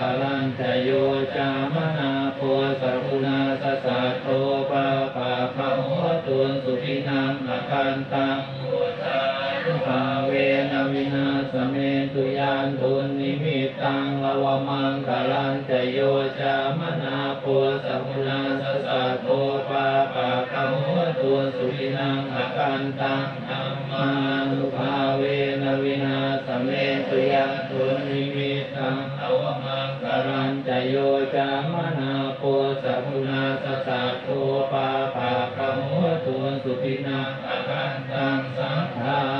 คลันจโยจามนาโพสกุณาสสะโทปาปาภะโหตุนสุขินังอคันตังพุทธานุภาเวนวินาสเมตุยานตุนนิมิตตังละวมังคลันจโยจามนาโพสกุณาสสะโทปาปาภะโหตุนสุขินังอคันตังธัมมานุภา สุขินังอคันตังสังฆา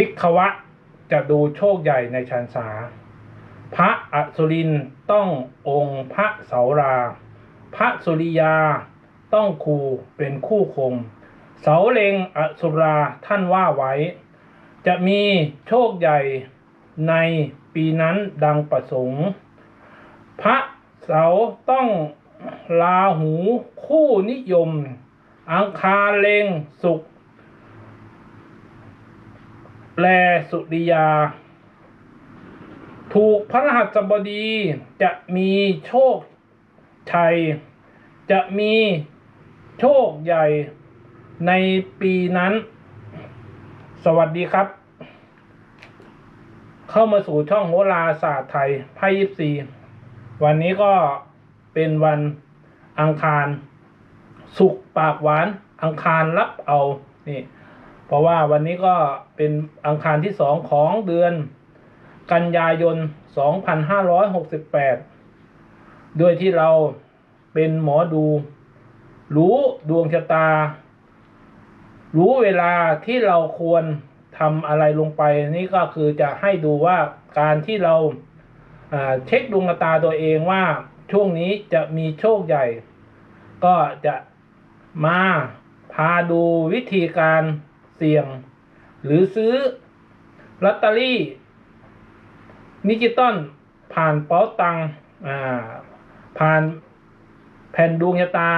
ภิกขวะจะดูโชคใหญ่ในชันษาพระอสุรินต้ององค์พระเสารา พระสุริยาต้องครูเป็นคู่คม เสาเลงอสุราท่านว่าไว้ จะมีโชคใหญ่ในปีนั้นดังประสงค์ พระเสาต้องลาหูคู่นิยม อังคารเลงสุข แลสุริยา ถูกพระรหัสบดีจะมีโชคชัย จะมีโชคใหญ่ในปีนั้น สวัสดีครับ เข้ามาสู่ช่องโหราศาสตร์ไทยไพ่ยิปซีวันนี้ก็เป็นวันอังคาร สุกปากหวาน อังคารรับเอา นี่ เพราะว่าวันนี้ก็เป็นอังคารที่สองของเดือน กันยายน 2568โดยที่เราเป็นหมอดู รู้ดวงชะตา รู้เวลาที่เราควรทำอะไรลงไป นี่ก็คือจะให้ดูว่าการที่เราเช็คดวงชะตาตัวเองว่าช่วงนี้จะมีโชคใหญ่ ก็จะมาพาดูวิธีการ เสี่ยง หรือซื้อลอตเตอรี่ดิจิตอลผ่านเป๋าตังอ่าผ่านแผ่นดวงชะตา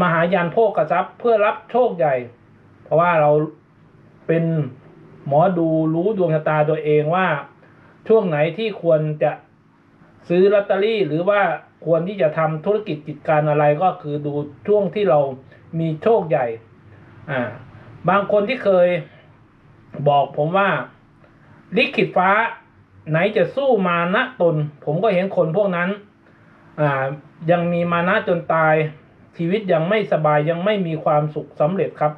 มหายันโภกทรัพย์เพื่อรับโชคใหญ่ เพราะว่าเราเป็นหมอดูรู้ดวงชะตาตัวเองว่าช่วงไหนที่ควรจะซื้อลอตเตอรี่ หรือว่าควรที่จะทำธุรกิจกิจการอะไรก็คือดูช่วงที่เรามีโชคใหญ่ อ่า บางคนที่เคยบอกผมว่า ลิขิตฟ้า ไหนจะสู้มานะตน ผมก็เห็นคนพวกนั้น อ่า ยังมีมานะจนตาย ชีวิตยังไม่สบายยังไม่มีความสุขสำเร็จครับ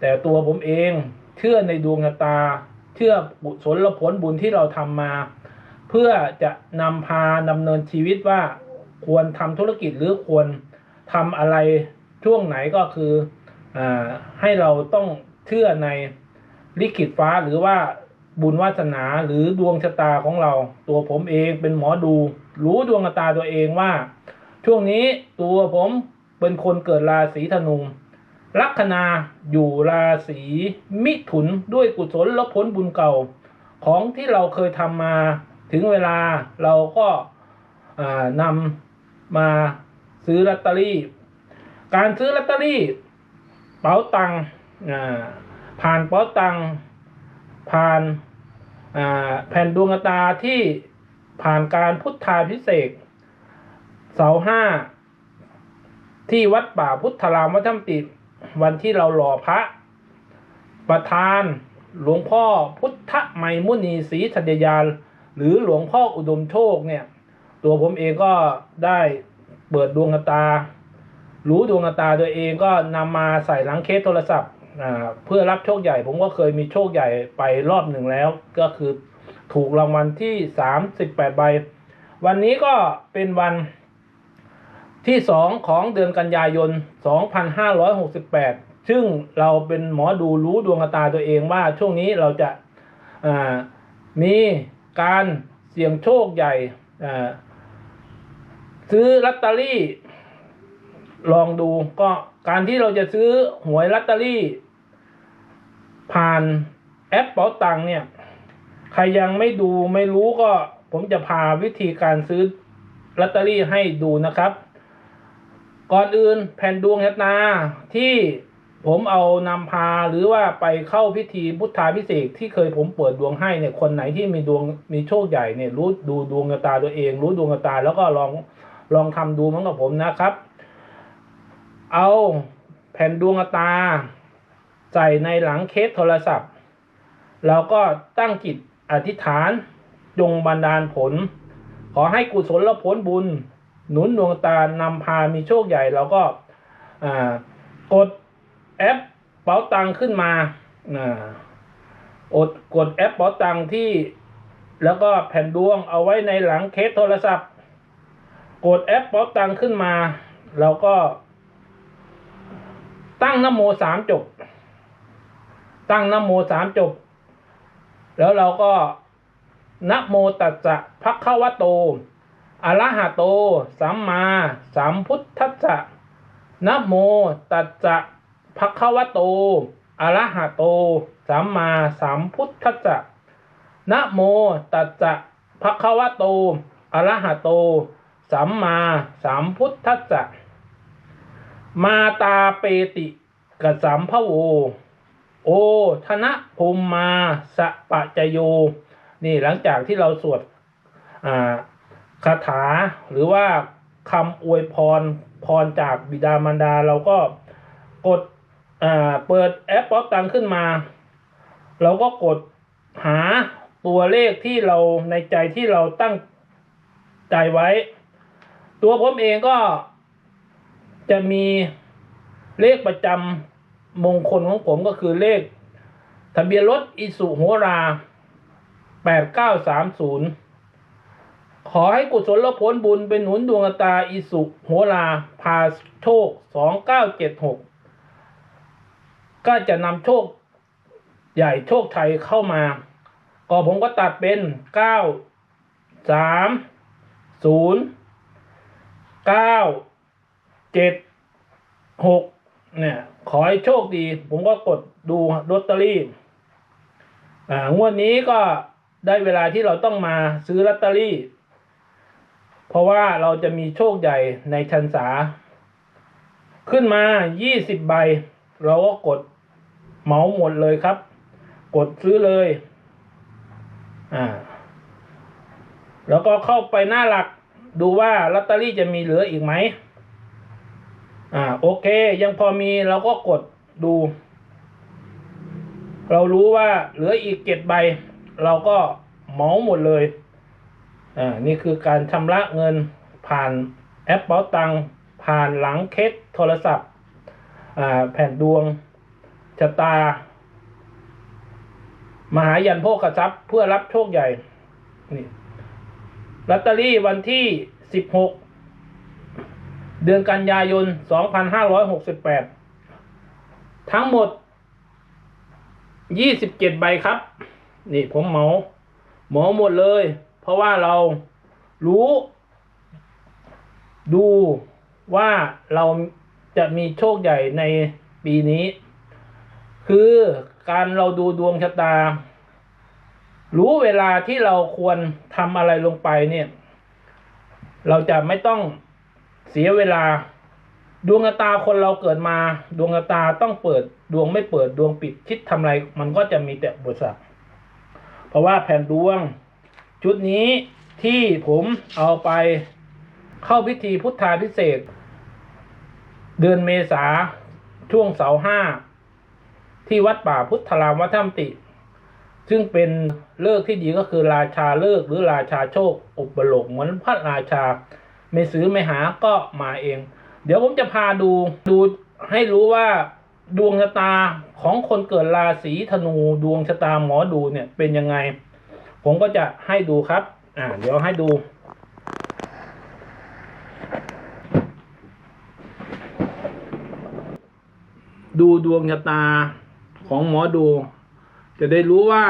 แต่ตัวผมเองเชื่อในดวงชะตา เชื่อบุศลผลบุญที่เราทำมา เพื่อจะนำพาดำเนินชีวิตว่าควรทำธุรกิจหรือควรทำอะไรช่วงไหนก็คือ ให้เราต้องเชื่อในลิขิตฟ้าหรือว่าบุญวาสนาหรือดวงชะตาของเรา ตัวผมเองเป็นหมอดู รู้ดวงชะตาตัวเองว่า ช่วงนี้ตัวผมเป็นคนเกิดราศีธนูลัคนาอยู่ราศีมิถุนด้วยกุศลและผลบุญเก่า ของที่เราเคยทำมาถึงเวลาเราก็นำมาซื้อลอตเตอรี่ การซื้อลอตเตอรี่ เป๋าตังผ่านเป๋าตังผ่านาแผ่นดวงตาที่ผ่านการพุทธาพิเศษเสาห้าที่วัดป่าพุทธารามวัฒนติวันที่เราหล่อพระ ประธานหลวงพ่อพุทธไมมุนีศรีธัญญาณหรือหลวงพ่ออุดมโชคเนี่ย ตัวผมเองก็ได้เปิดดวงตา รู้ดวงตาตัวเองก็นำมาใส่หลังเคสโทรศัพท์เพื่อรับโชคใหญ่ผมก็เคยมีโชคใหญ่ไปรอบหนึ่งแล้ว ก็คือถูกรางวัลที่สามสิบแปดใบ วันนี้ก็เป็นวันที่สองของเดือนกันยายน 2568 ซึ่งเราเป็นหมอดูรู้ดวงตาตัวเองว่าช่วงนี้เราจะามีการเสี่ยงโชคใหญ่ซื้อลอตเตอรี่ ลองดูก็การที่เราจะซื้อหวยลอตเตอรี่ ผ่านแอปเป๋าตังเนี่ย ใครยังไม่ดูไม่รู้ก็ผมจะพาวิธีการซื้อลอตเตอรี่ให้ดูนะครับ ก่อนอื่นแผ่นดวงชะตาที่ผมเอานำพาหรือว่าไปเข้าพิธีพุทธาพิเศษที่เคยผมเปิดดวงให้เนี่ยคนไหนที่มีดวงมีโชคใหญ่เนี่ยรู้ดูดวงชะตาตัวเอง รู้ดวงชะตาแล้วก็ลองลองทำดูเหมือนกับผมนะครับ เอาแผ่นดวงตา ใส่ในหลังเคสโทรศัพท์แล้วก็ตั้งจิตอธิษฐานจงบันดาลผล ขอให้กุศลผลบุญ หนุนดวงตานำพามีโชคใหญ่เราก็กดแอปเป๋าตังขึ้นมาอดกดแอปเป๋าตังที่แล้วก็แผ่นดวงเอาไว้ในหลังเคสโทรศัพท์ กดแอปเป๋าตังขึ้นมา เราก็ งนโมสามจบ ตั้งนโมสามจบ แล้วเราก็นะโมตัสสะภะคะวะโตอะระหะโต สัมมาสัมพุทธัสสะนะโมตัสสะภะคะวะโตอะระหะโต สัมมาสัมพุทธัสสะนะโมตัสสะภะคะวะโตอะระหะโต สัมมาสัมพุทธัสสะ มาตาเปติ กสัมภโว โอธนะภูมมาสะปะจโย นี่หลังจากที่เราสวดคาถาหรือว่าคำอวยพรพรจากบิดามารดาเราก็กดเปิดแอปป๊อปตังขึ้นมา เราก็กดหาตัวเลขที่เราในใจที่เราตั้งใจไว้ ตัวผมเองก็จะมี เลขประจำมงคลของผมก็คือเลข ทะเบียนรถอิสุโหรา8930ขอให้กุศลผลบุญเป็นหนุนดวงตาอิสุโหราพาโชค2976ก็จะนำโชคใหญ่โชคชัยเข้ามา ก็ผมก็ตัดเป็น9 3 0 9เจ็ดหก เนี่ยขอให้โชคดี ผมก็กดดูลอตเตอรี่อ่างวดนี้ก็ได้เวลาที่เราต้องมาซื้อลอตเตอรี่ เพราะว่าเราจะมีโชคใหญ่ในชันษา ขึ้นมายี่สิบใบ เราก็กดเหมาหมดเลยครับ กดซื้อเลย อ่า แล้วก็เข้าไปหน้าหลักดูว่าลอตเตอรี่จะมีเหลืออีกไหม อ่า โอเค ยังพอมีเราก็กดดู เรารู้ว่าเหลืออีกเจ็ดใบ เราก็เหมาหมดเลย อ่า นี่คือการชำระเงินผ่านแอปเป๋าตังผ่านหลังเคสโทรศัพท์ อ่า แผ่นดวงชะตา มหายันโภคทรัพย์เพื่อรับโชคใหญ่ นี่ลอตเตอรี่วันที่สิบหก เดือนกันยายน 2568 ทั้งหมด 27 ใบครับ นี่ผมเหมาเหมาหมดเลย เพราะว่าเรารู้ ดูว่าเราจะมีโชคใหญ่ในปีนี้ คือการเราดูดวงชะตา รู้เวลาที่เราควรทำอะไรลงไปเนี่ย เราจะไม่ต้อง เสียเวลา ดวงตาคนเราเกิดมา ดวงตาต้องเปิด ดวงไม่เปิดดวงปิดคิดทำอะไร มันก็จะมีแต่บทสักเพราะว่าแผ่นดวง ชุดนี้ที่ผมเอาไปเข้าพิธีพุทธาพิเศษ เดือนเมษาช่วงเสาห้า ที่วัดป่าพุทธรามวัดถ้ำติ ซึ่งเป็นเลิกที่ดีก็คือราชาเลิกหรือราชาโชคอุปโลกเหมือนพระราชา ไม่ซื้อไม่หาก็มาเอง เดี๋ยวผมจะพาดูดูให้รู้ว่าดวงชะตาของคนเกิดราศีธนูดวงชะตาหมอดูเนี่ยเป็นยังไง ผมก็จะให้ดูครับ อ่า เดี๋ยวให้ดู ดูดวงชะตาของหมอดู จะได้รู้ว่า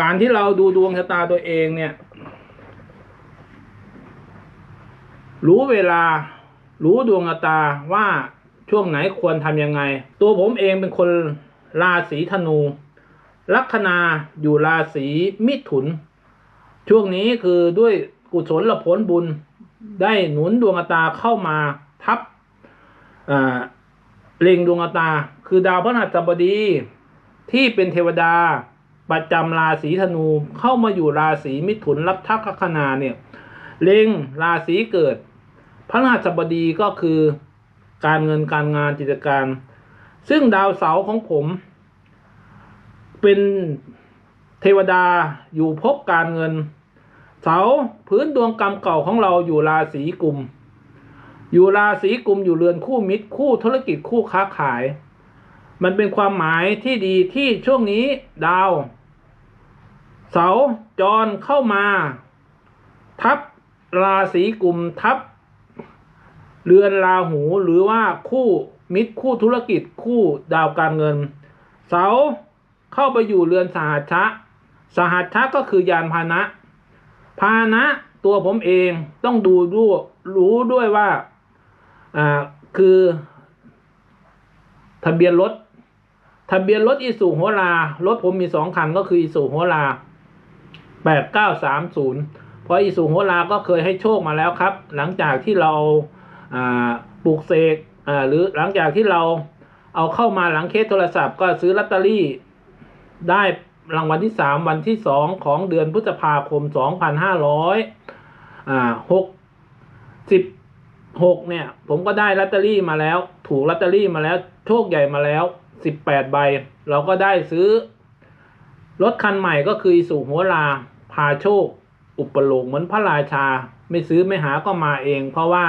การที่เราดูดวงชะตาตัวเองเนี่ย รู้เวลา รู้ดวงตาว่าช่วงไหนควรทำยังไง ตัวผมเองเป็นคนราศีธนู ลัคนาอยู่ราศีมิถุน ช่วงนี้คือด้วยกุศลผลบุญได้หนุนดวงตาเข้ามาทับเล็งดวงตา คือดาวพฤหัสบดีที่เป็นเทวดาประจำราศีธนูเข้ามาอยู่ราศีมิถุนรับทักลัคนาเนี่ย เล็งราศีเกิด พระรหัสบดีก็คือการเงินการงานกิจการ ซึ่งดาวเสาร์ของผม เป็นเทวดาอยู่ภพการเงิน เสาพื้นดวงกรรมเก่าของเราอยู่ราศีกุมอยู่ราศีกุมอยู่เรือนคู่มิตรคู่ธุรกิจคู่ค้าขาย มันเป็นความหมายที่ดีที่ช่วงนี้ดาว เสาจรเข้ามา ทับราศีกุมทับ เรือนราหูหรือว่าคู่มิตรคู่ธุรกิจคู่ดาวการเงิน เสาเข้าไปอยู่เรือนสหัชชะสหัชชะก็คือยานพาหนะ พาหนะตัวผมเองต้องดูด้วยรู้ด้วยว่าอ่าคือ ทะเบียนรถ ทะเบียนรถอีสุโหรารถผมมีสองคันก็คืออีสุโหราแปดเก้าสามศูนย์เพราะอีสุโหราก็เคยให้โชคมาแล้วครับ หลังจากที่เรา ปลูกเสกหรือหลังจากที่เราเอาเข้ามาหลังเคสโทรศัพท์ก็ซื้อลอตเตอรี่ ได้รางวัลที่สามวันที่สองของเดือนพฤษภาคมสองพันห้าร้อยหกสิบหกเนี่ย ผมก็ได้ลอตเตอรี่มาแล้ว ถูกลอตเตอรี่มาแล้ว โชคใหญ่มาแล้วสิบแปดใบ เราก็ได้ซื้อ รถคันใหม่ก็คือสุหัวลาพาโชค อุปโลกเหมือนพระราชา ไม่ซื้อไม่หาก็มาเอง เพราะว่า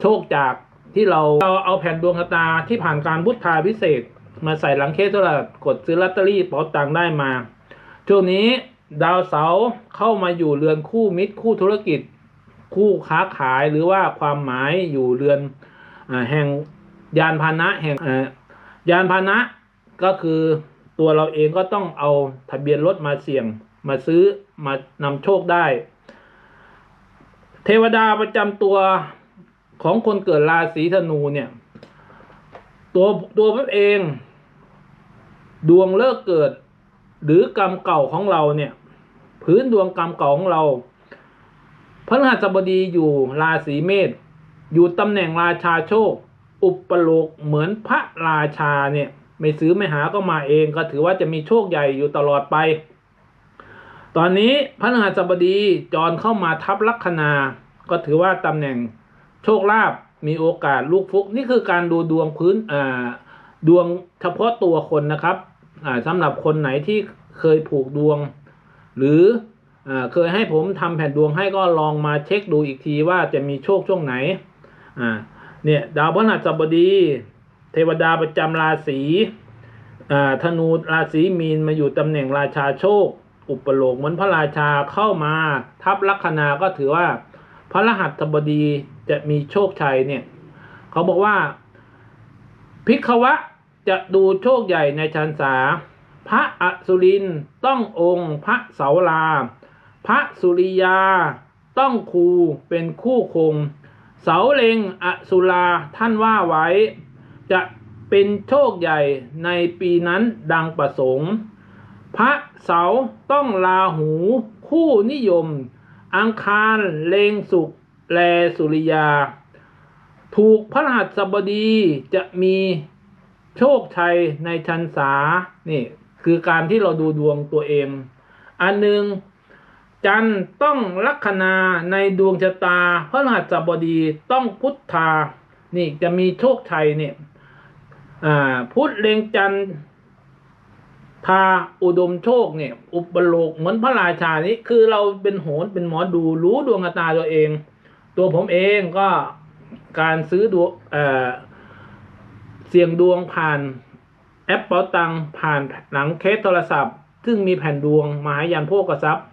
โชคจากที่เราเราเอาแผ่นดวงตาที่ผ่านการพุทธาพิเศษ มาใส่หลังเคสโทรศัพท์กดซื้อลอตเตอรี่เป๋าตังได้มา ช่วงนี้ดาวเสาร์เข้ามาอยู่เรือนคู่มิตรคู่ธุรกิจ คู่ค้าขายหรือว่าความหมายอยู่เรือนอแห่งยานพาหนะแห่งยานพาหนะก็คือตัวเราเองก็ต้องเอาทะเบียนรถมาเสี่ยงมาซื้อมานำโชคได้ เทวดาประจำตัว ของคนเกิดราศีธนูเนี่ย ตัวตัวผมเอง ดวงเลิกเกิด หรือกรรมเก่าของเราเนี่ย พื้นดวงกรรมเก่าของเราพระรหัสบดีอยู่ราศีเมษอยู่ตำแหน่งราชาโชค อุปโลกเหมือนพระราชาเนี่ย ไม่ซื้อไม่หาก็มาเองก็ถือว่าจะมีโชคใหญ่อยู่ตลอดไป ตอนนี้พระรหัสบดีจรเข้ามาทับลัคนา ก็ถือว่าตำแหน่ง โชคลาภมีโอกาสลูกฟุก นี่คือการดูดวงพื้นอ่าดวงเฉพาะตัวคนนะครับอ่าสำหรับคนไหนที่เคยผูกดวง หรืออ่าเคยให้ผมทำแผ่นดวงให้ก็ลองมาเช็คดูอีกทีว่าจะมีโชคช่วงไหนอ่าเนี่ยดาวพฤหัสบดี เทวดาประจำราศีอ่าธนูราศีมีนมาอยู่ตำแหน่งราชาโชค อุปโลกเหมือนพระราชาเข้ามาทับลัคนาก็ถือว่าพระรหัสบดี จะมีโชคชัยเนี่ยเขาบอกว่าพิกวะจะดูโชคใหญ่ในชันษา พระอสุรินต้ององค์ พระเสาลา พระสุริยา ต้องครูเป็นคู่คง เสาเลงอสุราท่านว่าไว้ จะเป็นโชคใหญ่ในปีนั้นดังประสงค์ พระเสาต้องลาหูคู่นิยม อังคารเลงสุข แลสุริยา ถูกพระรหัสบดีจะมีโชคชัยในชันษานี่คือการที่เราดูดวงตัวเอง อันหนึ่งจันต้องลัคนาในดวงชะตา พระรหัสบดีต้องพุทธา นี่จะมีโชคชัยเนี่ยพุทธเลงจันทาอุดมโชคเนี่ย อุปโลกเหมือนพระราชานี้คือเราเป็นโหนเป็นหมอดูรู้ดวงชะตาตัวเอง ตัวผมเองก็การซื้อดวงเอ่อเสี่ยงดวงผ่านแอปเป๋าตังผ่านหลังเคสโทรศัพท์ ซึ่งมีแผ่นดวงมหายันโภกทรัพย์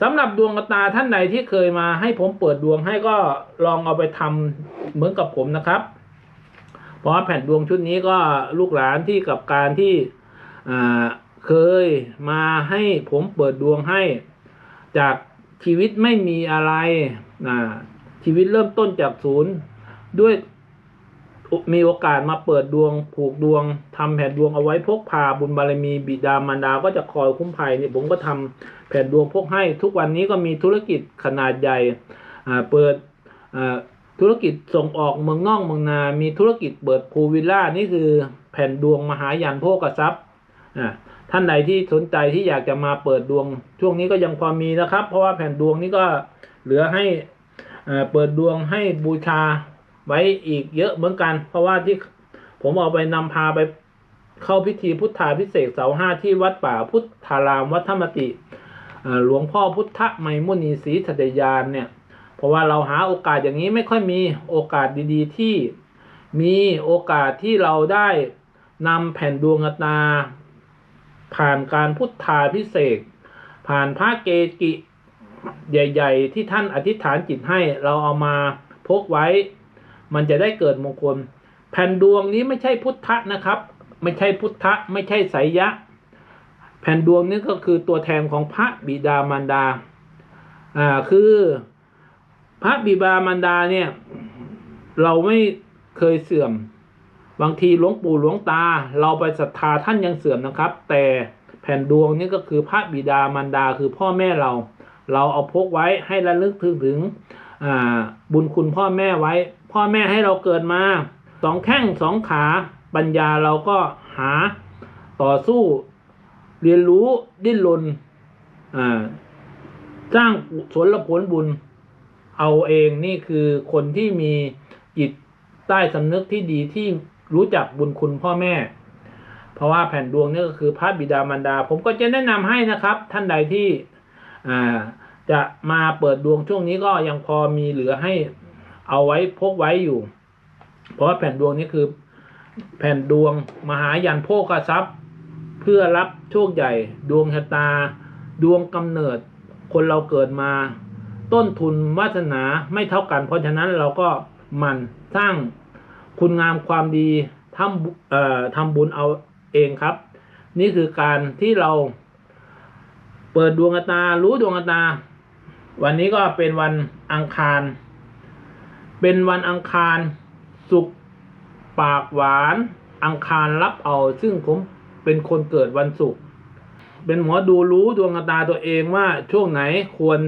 สำหรับดวงตาท่านใดที่เคยมาให้ผมเปิดดวงให้ก็ลองเอาไปทำเหมือนกับผมนะครับ เพราะแผ่นดวงชุดนี้ก็ลูกหลานที่กับการที่เคยมาให้ผมเปิดดวงให้ จากชีวิตไม่มีอะไระ ชีวิตเริ่มต้นจากศูนย์ ด้วยมีโอกาสมาเปิดดวง ผูกดวงทำแผ่นดวงเอาไว้พกพาบุญบารมีบิดามารดาก็จะคอยคุ้มภัยเนี่ยผมก็ทำแผ่นดวงพกให้ ทุกวันนี้ก็มีธุรกิจขนาดใหญ่เปิดธุรกิจส่งออกเมืองนอกเมืองนา มีธุรกิจเปิดพูวิลล่านี่คือแผ่นดวงมหายันโภกทรัพย์ท่านใดที่สนใจที่อยากจะมาเปิดดวง ช่วงนี้ก็ยังพอมีนะครับ เพราะว่าแผ่นดวงนี้ก็เหลือให้ เปิดดวงให้บูชาไว้อีกเยอะเหมือนกัน เพราะว่าที่ผมเอาไปนำพาไปเข้าพิธีพุทธาพิเศษเสาห้าที่วัดป่าพุทธารามวัดธรรมติหลวงพ่อพุทธไมมุนีศรีธัตยานเนี่ย เพราะว่าเราหาโอกาสอย่างนี้ไม่ค่อยมีโอกาสดีๆ ที่มีโอกาสที่เราได้นำแผ่นดวงตา ผ่านการพุทธาพิเศษ ผ่านพระเกจิ ใหญ่ ๆ ที่ท่านอธิษฐานจิตให้เราเอามาพกไว้ มันจะได้เกิดมงคล แผ่นดวงนี้ไม่ใช่พุทธะนะครับ ไม่ใช่พุทธะ ไม่ใช่ไสยะ แผ่นดวงนี้ก็คือตัวแทนของพระบิดามารดาอ่าคือพระบิดามารดาเนี่ยเราไม่เคยเสื่อม บางทีหลวงปู่หลวงตา เราไปศรัทธาท่านยังเสื่อมนะครับ แต่แผ่นดวงนี้ก็คือพระบิดามารดาคือพ่อแม่เรา เราเอาพกไว้ให้ระลึกถึงถึงบุญคุณพ่อแม่ไว้ พ่อแม่ให้เราเกิดมาสองแข้งสองขาปัญญาเราก็หาต่อสู้เรียนรู้ดิ้นรนอ่าสร้างผลผลบุญ เอาเองนี่คือคนที่มีจิตใต้สำนึกที่ดีที่รู้จักบุญคุณพ่อแม่ เพราะว่าแผ่นดวงนี่ก็คือพระบิดามารดา ผมก็จะแนะนำให้นะครับ ท่านใดที่ อ่าจะมาเปิดดวงช่วงนี้ก็ยังพอมีเหลือให้เอาไว้พกไว้อยู่ เพราะว่าแผ่นดวงนี้คือ แผ่นดวงมหายันโภคทรัพย์ เพื่อรับโชคใหญ่ ดวงชะตา ดวงกำเนิด คนเราเกิดมา ต้นทุนวาสนาไม่เท่ากัน เพราะฉะนั้นเราก็มันสร้างคุณงามความดีทำเอ่อทำบุญเอาเองครับ นี่คือการที่เรา เปิดดวงตา รู้ดวงตา วันนี้ก็เป็นวันอังคาร เป็นวันอังคาร สุกร์ปากหวาน อังคารรับเอา ซึ่งผมเป็นคนเกิดวันศุกร์ เป็นหมอดูรู้ดวงตาตัวเองว่าช่วงไหนควร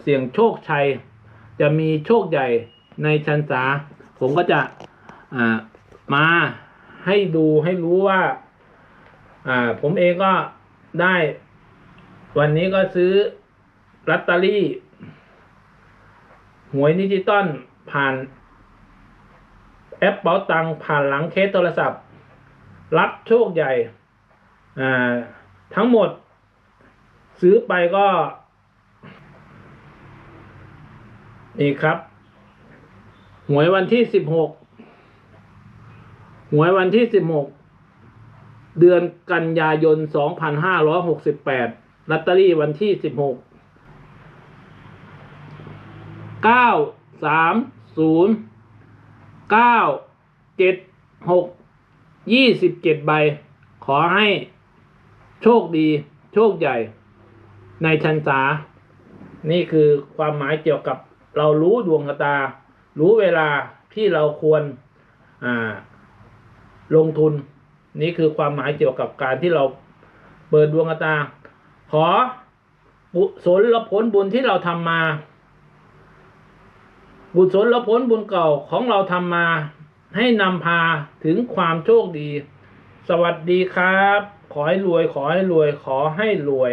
เสี่ยงโชคชัย จะมีโชคใหญ่ในชันษา ผมก็จะมาให้ดูให้รู้ว่า ผมเองก็ได้ วันนี้ก็ซื้อลอตเตอรี่ หวยดิจิตอลผ่านแอปเป๋าตังผ่านหลังเคสโทรศัพท์ รับโชคใหญ่ อ่า ทั้งหมด ซื้อไปก็ นี่ครับ หวยวันที่สิบหกหวยวันที่สิบหกเดือนกันยายนสองพันห้าร้อยหกสิบแปด ลอตเตอรี่วันที่สิบหกเก้าสามศูนย์เก้าเจ็ดหกยี่สิบเจ็ดใบ ขอให้โชคดี โชคใหญ่ ในชันษา นี่คือความหมายเกี่ยวกับเรารู้ดวงชะตา รู้เวลาที่เราควรลงทุน นี่คือความหมายเกี่ยวกับการที่เราเปิดดวงชะตา ขอบุศลและผลบุญที่เราทำมา บุศลและผลบุญเก่าของเราทำมา ให้นำพาถึงความโชคดี สวัสดีครับ ขอให้รวย ขอให้รวย ขอให้รวย